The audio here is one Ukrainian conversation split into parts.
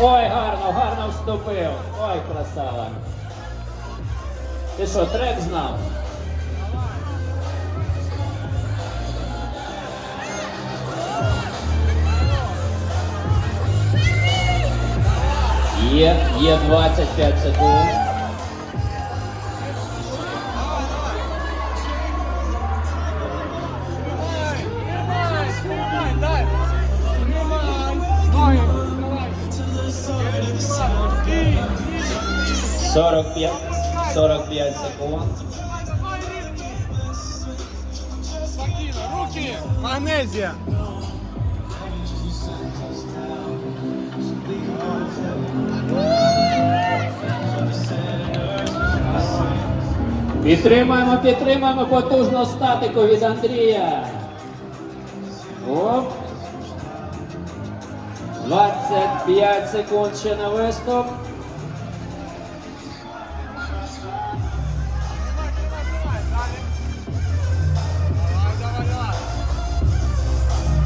Ой, гарно, гарно вступив. Ой, красава. Ти що, трек знав? Є, є 25 секунд. 45, 45 секунд. Спокійно, руки! Магнезія! Підтримаємо, підтримаємо потужну статику від Андрія. Оп. 25 секунд ще на виступ.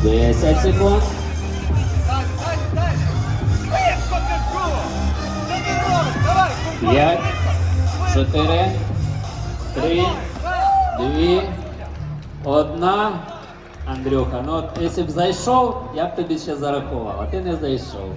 10 секунд. П'ять, чотири, три, дві, кажу! Що ти робиш? Давай! 5, 4, 3, 2, 1. Андрюха, ну от якщо б зайшов, я б тобі ще зарахував, а ти не зайшов.